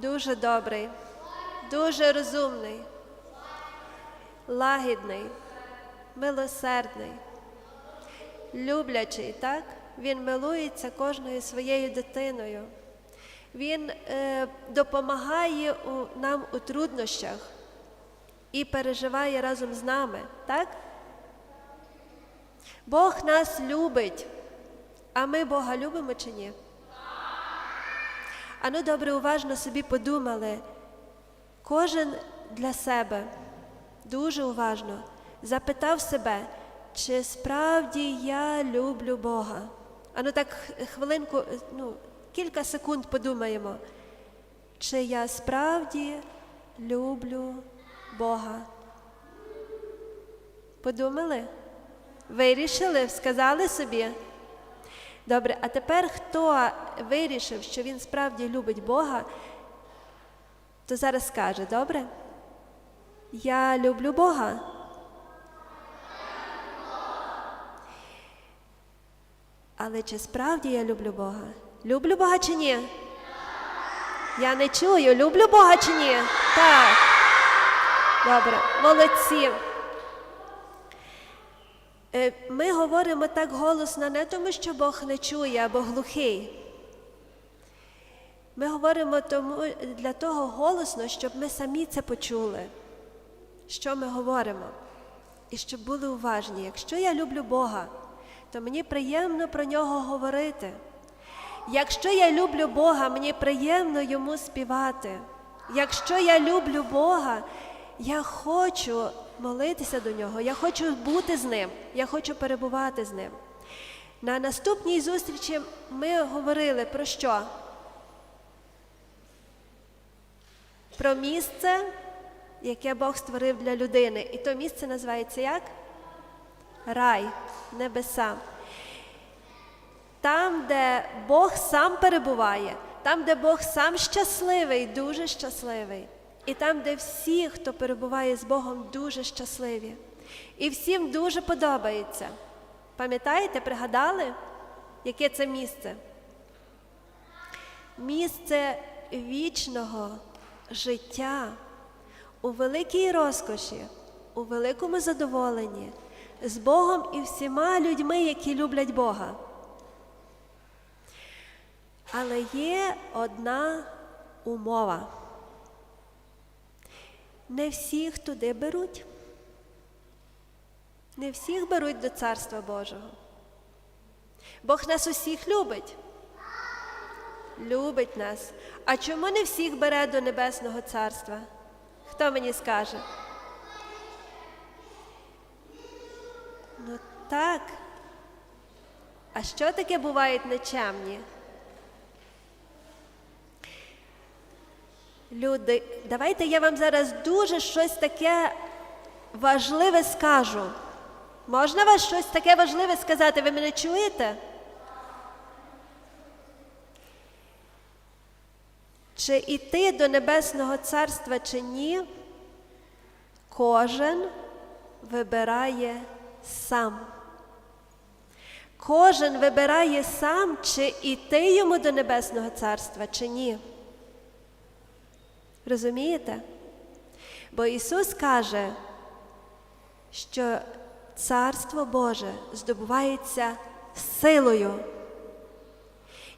дуже добрий, дуже розумний, лагідний, милосердний, люблячий, так? Він милується кожною своєю дитиною. Він е, допомагає у, нам у труднощах і переживає разом з нами, так? Бог нас любить, а ми Бога любимо чи ні? А ну добре, уважно собі подумали. Кожен для себе дуже уважно запитав себе, чи справді я люблю Бога. А ну так хвилинку, ну, кілька секунд подумаємо, чи я справді люблю Бога. Подумали? Вирішили, сказали собі? Добре, а тепер хто вирішив, що він справді любить Бога, то зараз скаже, добре? Я люблю Бога. Але чи справді я люблю Бога? Люблю Бога чи ні? Я не чую, люблю Бога чи ні? Так. Добре, молодці. Е, Ми говоримо так голосно не тому, що Бог не чує або глухий. Ми говоримо тому, для того голосно, щоб ми самі це почули, що ми говоримо, і щоб були уважні. Якщо я люблю Бога, то мені приємно про нього говорити. Якщо я люблю Бога, мені приємно йому співати. Якщо я люблю Бога, я хочу молитися до нього, я хочу бути з ним, я хочу перебувати з ним. На наступній зустрічі ми говорили про що? Про місце, яке Бог створив для людини. І то місце називається як? Рай, небеса. Там, де Бог сам перебуває, там, де Бог сам щасливий, дуже щасливий. І там, де всі, хто перебуває з Богом, дуже щасливі. І всім дуже подобається. Пам'ятаєте, пригадали, яке це місце? Місце вічного життя у великій розкоші, у великому задоволенні, з Богом і всіма людьми, які люблять Бога. Але є одна умова. Не всіх туди беруть. Не всіх беруть до Царства Божого. Бог нас усіх любить. Любить нас. А чому не всіх бере до Небесного Царства? Хто мені скаже? Ну так. А що таке бувають нечемні? Люди, давайте я вам зараз дуже щось таке важливе скажу. Можна вас щось таке важливе сказати? Ви мене чуєте? Чи йти до Небесного Царства чи ні, кожен вибирає сам. Кожен вибирає сам, чи йти йому до Небесного Царства, чи ні. Розумієте? Бо Ісус каже, що Царство Боже здобувається силою.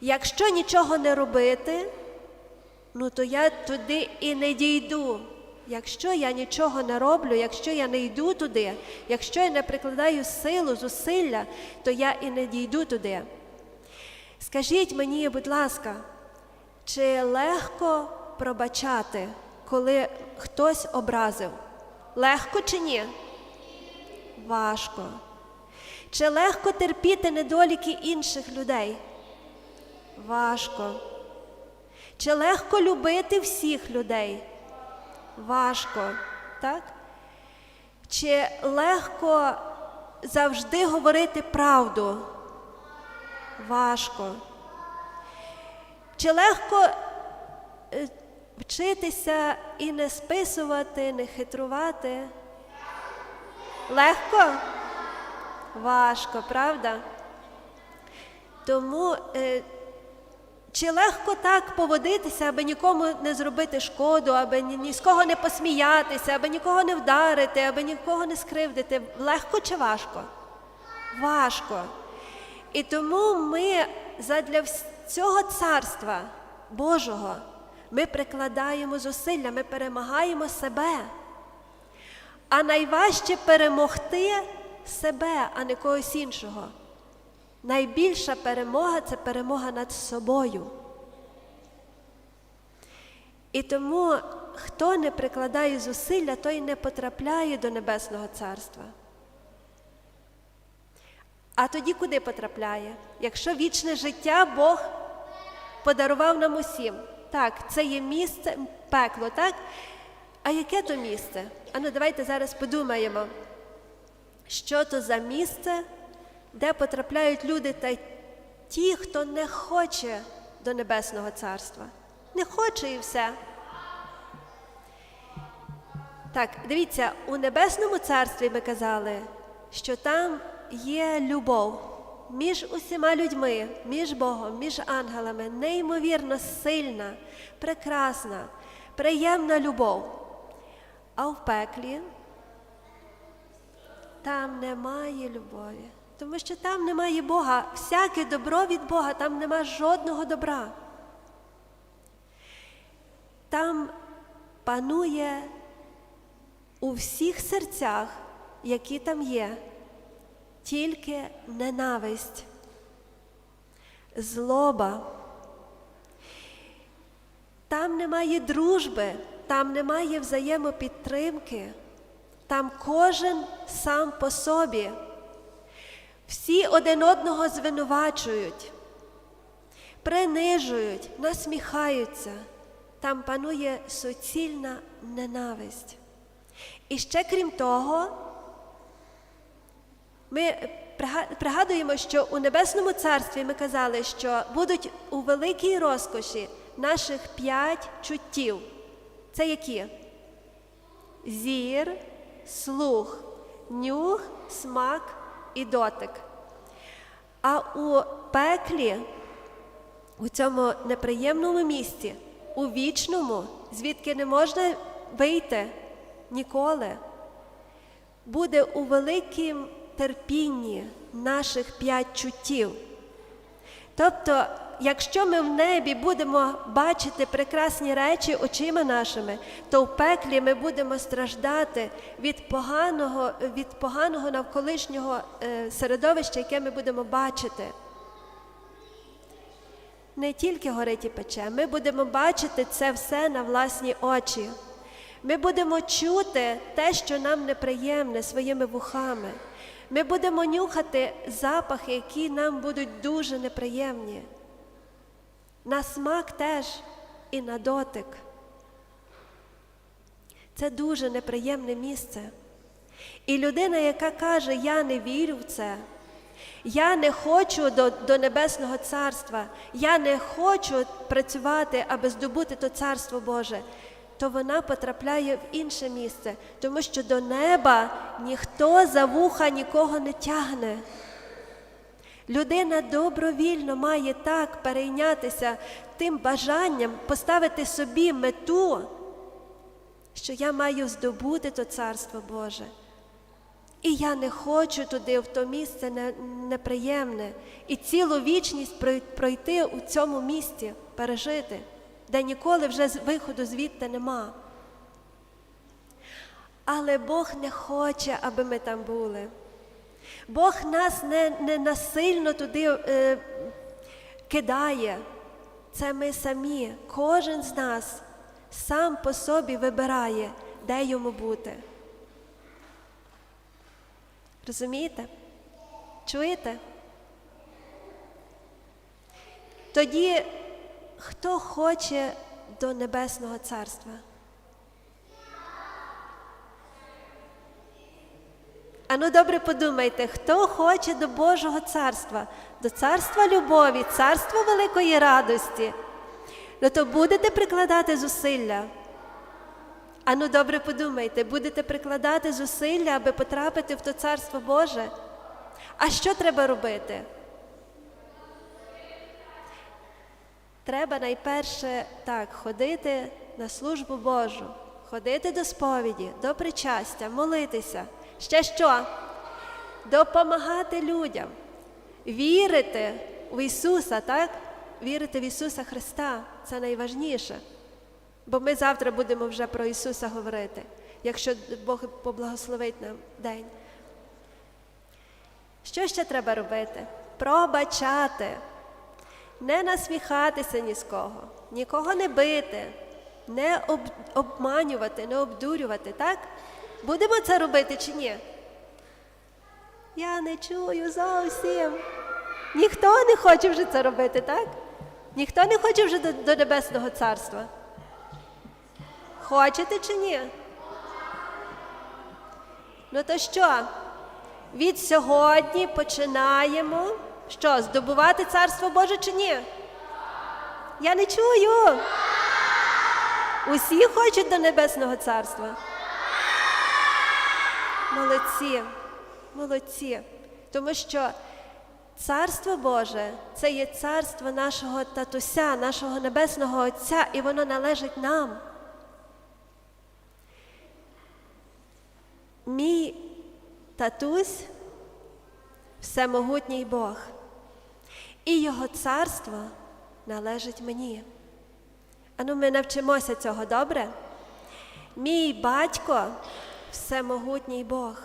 Якщо нічого не робити, ну то я туди і не дійду. Якщо я нічого не роблю, якщо я не йду туди, якщо я не прикладаю силу, зусилля, то я і не дійду туди. Скажіть мені, будь ласка, чи легко пробачати, коли хтось образив? Легко чи ні? Важко. Чи легко терпіти недоліки інших людей? Важко. Чи легко любити всіх людей? Важко, так? Чи легко завжди говорити правду? Важко. Чи легко е, вчитися і не списувати, не хитрувати? Легко? Важко, правда? Тому е, Чи легко так поводитися, аби нікому не зробити шкоду, аби ні, з кого не посміятися, аби нікого не вдарити, аби нікого не скривдити? Легко чи важко? Важко. І тому ми задля цього царства Божого ми прикладаємо зусилля, ми перемагаємо себе. А найважче перемогти себе, а не когось іншого. Найбільша перемога це перемога над собою. І тому, хто не прикладає зусилля, той не потрапляє до Небесного Царства. А тоді куди потрапляє? Якщо вічне життя Бог подарував нам усім. Так, це є місце, пекло, так? А яке то місце? А ну давайте зараз подумаємо, що то за місце, де потрапляють люди та ті, хто не хоче до Небесного Царства. Не хоче і все. Так, дивіться, у Небесному Царстві ми казали, що там є любов між усіма людьми, між Богом, між ангелами, неймовірно сильна, прекрасна, приємна любов. А в пеклі там немає любові, тому що там немає Бога. Всяке добро від Бога, там нема жодного добра. Там панує у всіх серцях, які там є, тільки ненависть, злоба. Там немає дружби, там немає взаємопідтримки, там кожен сам по собі. Всі один одного звинувачують, принижують, насміхаються. Там панує суцільна ненависть. І ще крім того, ми пригадуємо, що у Небесному Царстві ми казали, що будуть у великій розкоші наших п'ять чуттів. Це які? Зір, слух, нюх, смак і дотик. А у пеклі, у цьому неприємному місці, у вічному, звідки не можна вийти ніколи, буде у великім терпінні наших п'ять чуттів. Тобто, якщо ми в небі будемо бачити прекрасні речі очима нашими, то в пеклі ми будемо страждати від поганого, від поганого навколишнього е, середовища, яке ми будемо бачити. Не тільки горить і пече, ми будемо бачити це все на власні очі. Ми будемо чути те, що нам неприємне своїми вухами. Ми будемо нюхати запахи, які нам будуть дуже неприємні. На смак теж і на дотик. Це дуже неприємне місце. І людина, яка каже, я не вірю в це, я не хочу до, до Небесного Царства, я не хочу працювати, аби здобути то Царство Боже, то вона потрапляє в інше місце, тому що до неба ніхто за вуха нікого не тягне. Людина добровільно має так перейнятися тим бажанням поставити собі мету, що я маю здобути то Царство Боже. І я не хочу туди, в то місце неприємне, і цілу вічність пройти у цьому місці, пережити, де ніколи вже виходу звідти нема. Але Бог не хоче, аби ми там були. Бог нас не, не насильно туди е, кидає. Це ми самі, кожен з нас сам по собі вибирає, де йому бути. Розумієте? Чуєте? Тоді хто хоче до Небесного Царства? Ану добре подумайте, хто хоче до Божого царства, до царства любові, царства великої радості, ну то будете прикладати зусилля. Ану добре подумайте, будете прикладати зусилля, аби потрапити в то царство Боже. А що треба робити? Треба найперше так ходити на службу Божу, ходити до сповіді, до причастя, молитися. Ще що? Допомагати людям, вірити в Ісуса, так? Вірити в Ісуса Христа це найважніше. Бо ми завтра будемо вже про Ісуса говорити, якщо Бог поблагословить нам день. Що ще треба робити? Пробачати, не насміхатися ні з кого, нікого не бити, не об, обманювати, не обдурювати, так? Будемо це робити чи ні? Я не чую зовсім. Ніхто не хоче вже це робити, так? Ніхто не хоче вже до, до Небесного Царства. Хочете чи ні? Ну то що? Від сьогодні починаємо що, здобувати Царство Боже чи ні? Я не чую. Усі хочуть до Небесного Царства. Молодці, молодці. Тому що Царство Боже це є царство нашого татуся, нашого Небесного Отця, і воно належить нам. Мій татусь всемогутній Бог, і Його царство належить мені. Ану, ми навчимося цього добре. Мій батько всемогутній Бог,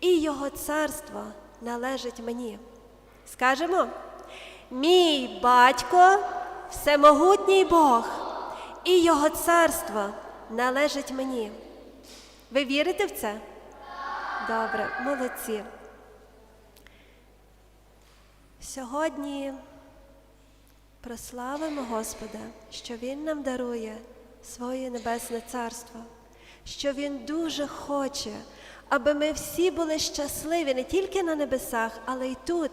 і Його царство належить мені. Скажемо, мій батько всемогутній Бог, і Його царство належить мені. Ви вірите в це? Добре, молодці. Сьогодні прославимо Господа, що Він нам дарує своє небесне царство, що Він дуже хоче, аби ми всі були щасливі не тільки на небесах, але й тут.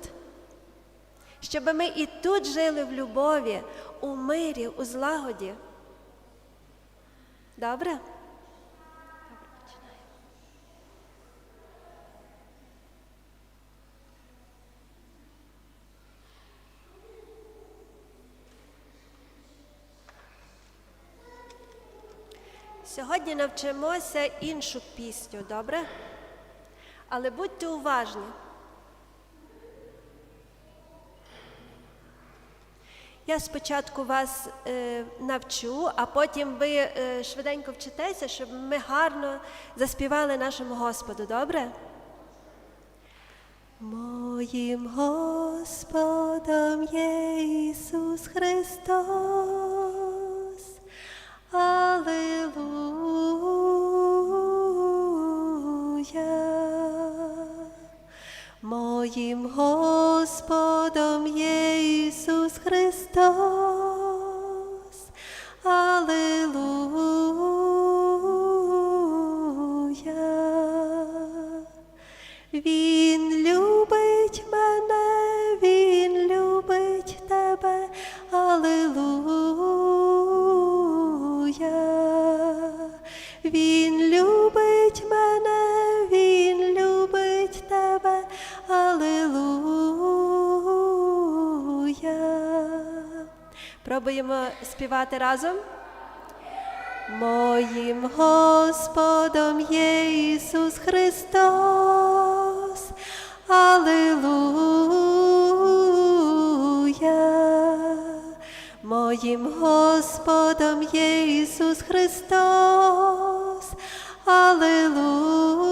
Щоб ми і тут жили в любові, у мирі, у злагоді. Добре? Сьогодні навчимося іншу пісню, добре? Але будьте уважні. Я спочатку вас е, навчу, а потім ви е, швиденько вчитеся, щоб ми гарно заспівали нашому Господу, добре? Моїм Господом є Ісус Христос. Аллилуйя. Моїм Господом є Ісус Христос. Аллилуйя. Він Пробуємо співати разом. Моїм Господом є Ісус Христос. Аллилуйя. Моїм Господом є Ісус Христос. Аллилуйя.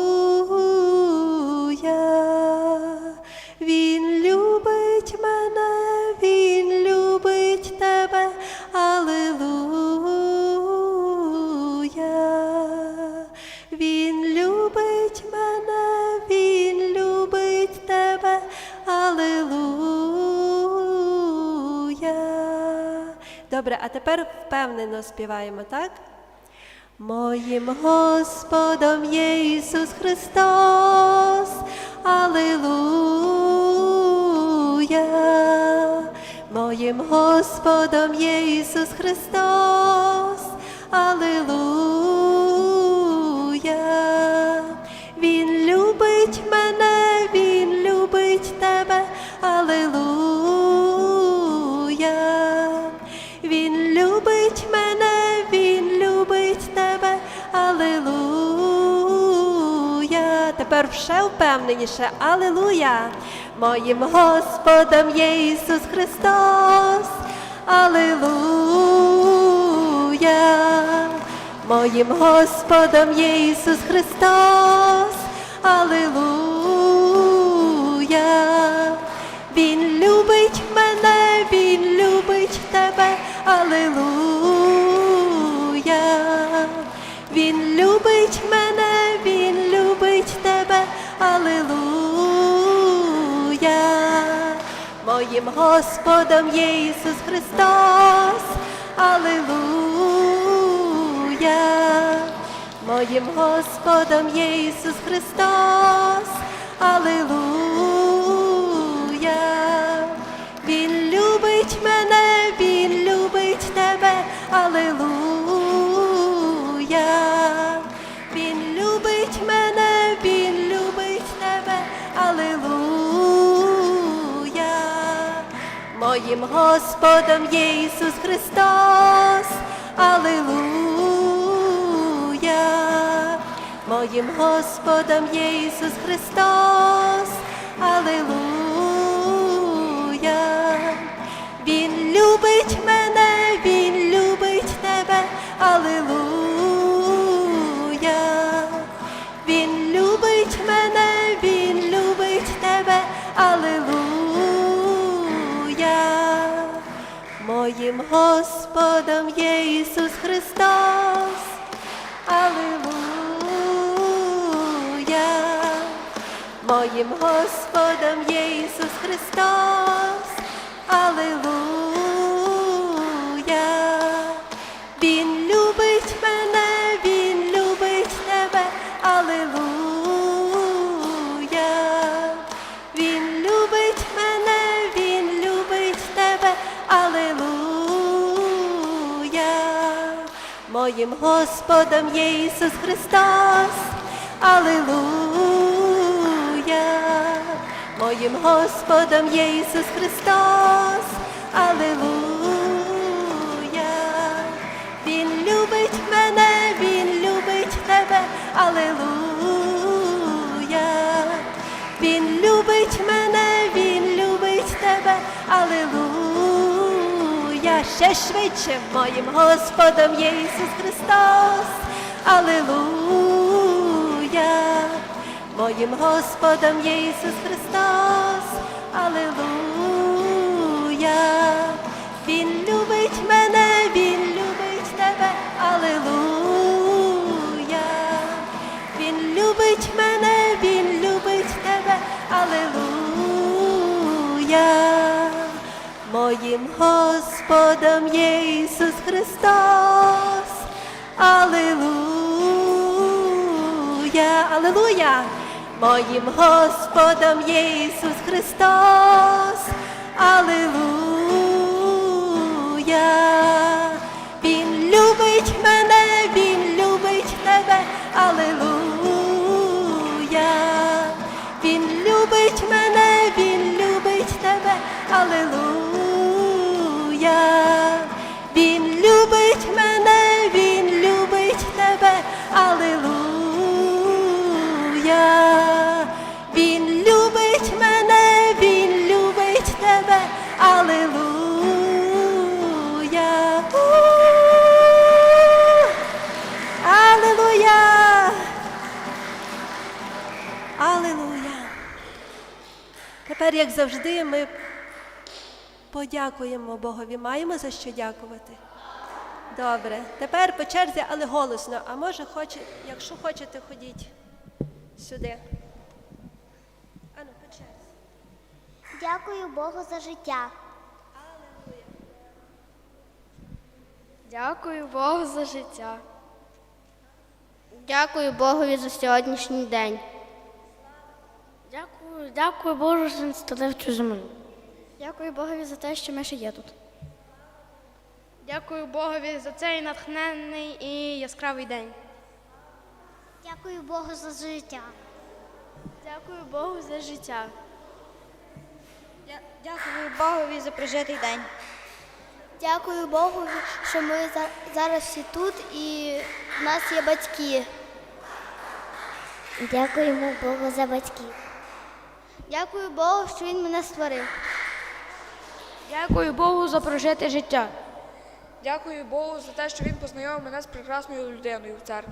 Тепер впевнено співаємо, так? Моїм Господом є Ісус Христос. Аллилуйя. Моїм Господом є Ісус Христос. Аллилуйя. Впевненіше. Алілуя! Моїм Господом є Ісус Христос. Алілуя! Моїм Господом є Ісус Христос. Алілуя! Моїм Господом є Ісус Христос. Аллилуйя, Моїм Господом є Ісус Христос. Алілуя! Моїм Господом є Ісус Христос. Аллилуйя, Моїм Господом є Ісус Христос. Моїм Господом є Ісус Христос. Алілуя! Він любить мене, Він любить тебе. Алілуя! Він любить мене, Він любить тебе. Алілуя! Моїм Господом є Ісус Христос. Алілуя! Моїм Господом є Ісус Христос. Алілуя! Він любить мене, Він любить тебе. Алілуя! Він любить мене, Він любить тебе. Алілуя! Ще швидше моїм Господом є Ісус Христос. Алілуя! Моїм Господом є Ісус Христос. Алілуя! Він любить мене, Він любить тебе. Алілуя! Він любить мене, Він любить тебе. Алілуя! Моїм Господом є Ісус Христос. Алілуя! Алілуя! Моїм Господом є Ісус Христос. Аллилуйя, Він любить мене, завжди, ми подякуємо Богові. Маємо за що дякувати? Добре. Тепер по черзі, але голосно. А може, хоче, якщо хочете, ходіть сюди. Ану, по черзі. Дякую Богу за життя. Дякую Богу за життя. Дякую Богові за сьогоднішній день. Дякую, дякую Богу, що він створив цю землю. Дякую Богові за те, що ми ще є тут. Дякую Богові за цей натхненний і яскравий день. Дякую Богу за життя. Дякую Богу за життя. Дякую Богові за прожитий день. Дякую Богу, що ми за- зараз всі тут і в нас є батьки. Дякуємо Богу за батьків. Дякую Богу, що Він мене створив. Дякую Богу за прожите життя. Дякую Богу за те, що він познайомив мене з прекрасною людиною в церкві.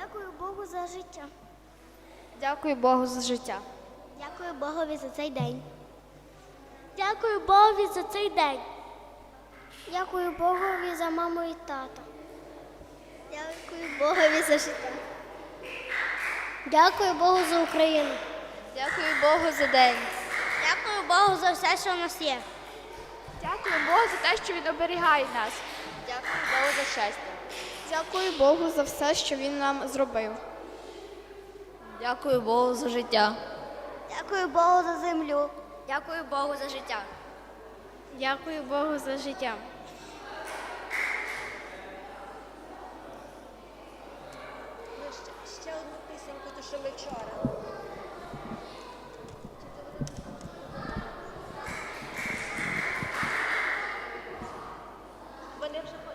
Дякую Богу за життя. Дякую Богу за життя. Дякую Богові за цей день. Дякую Богові за цей день. Дякую Богові за маму і тата. Дякую Богові за життя. Дякую Богу за Україну. Дякую Богу за день. Дякую Богу за все, що у нас є. Дякую Богу за те, що він оберігає нас. Дякую Богу за щастя. Дякую Богу за все, що він нам зробив. Дякую Богу за життя. Дякую Богу за землю. Дякую Богу за життя. Дякую Богу за життя. Ще, ще одну пісеньку, ту, що ми вчора. Вони вже по-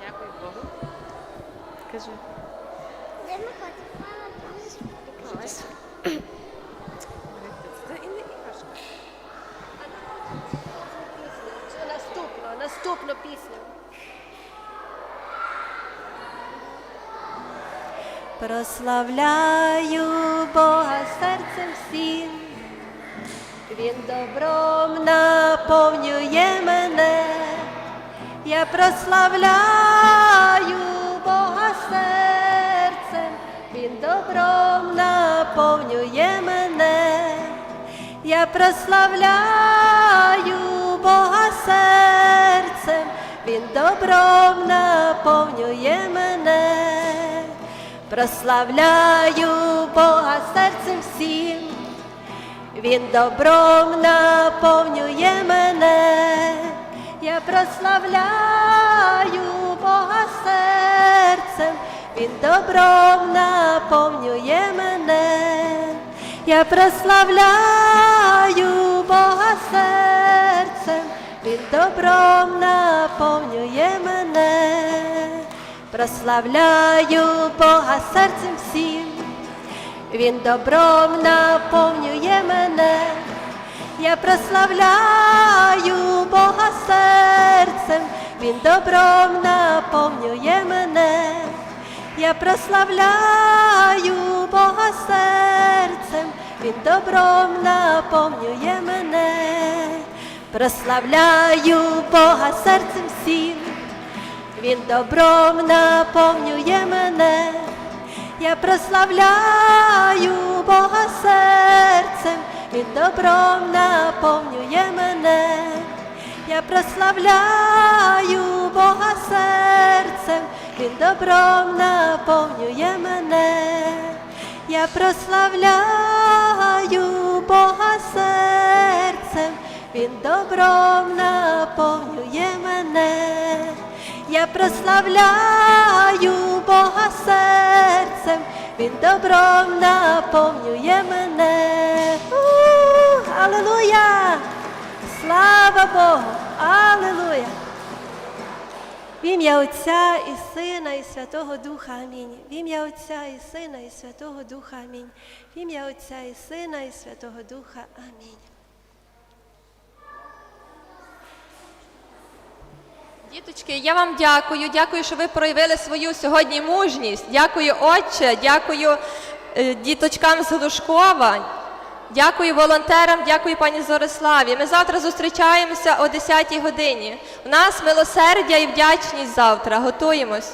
Дякую Богу. Кажи. Де ми ходимо? Це і не іграшка. Це наступну, наступну пісню. Прославляю Бога серцем всім, Він добром наповнює мене, я прославляю добром наповнює мене, я прославляю Бога серцем, Він добром наповнює мене, прославляю Бога серцем всім. Він добром наповнює мене, я прославляю Бога серцем, Він добром наповнює мене, я прославляю Бога серцем, Він добром наповнює мене, прославляю Бога серцем всім. Він добром наповнює мене, я прославляю Бога серцем, Він добром наповнює мене, я прославляю Бога серцем, Він добром наповнює мене, прославляю Бога серцем всім. Він добром наповнює мене, я прославляю Бога серцем, Він добром наповнює мене, я прославляю Бога серцем, Він добром наповнює мене, я прославляю Бога серцем, Він добром наповнює мене. Я прославляю Бога серцем, Він добром наповнює мене. Аллилуйя! Слава Богу! Аллилуйя! В ім'я Отця і Сина, і Святого Духа Амінь. В ім'я Отця і Сина, і Святого Духа Амінь. В ім'я Отця і Сина, і Святого Духа Амінь. Діточки, я вам дякую. Дякую, що ви проявили свою сьогодні мужність. Дякую, Отче, дякую е, діточкам з Глушкова. Дякую волонтерам, дякую пані Зориславі. Ми завтра зустрічаємося о 10-й годині. У нас милосердя і вдячність завтра. Готуємось.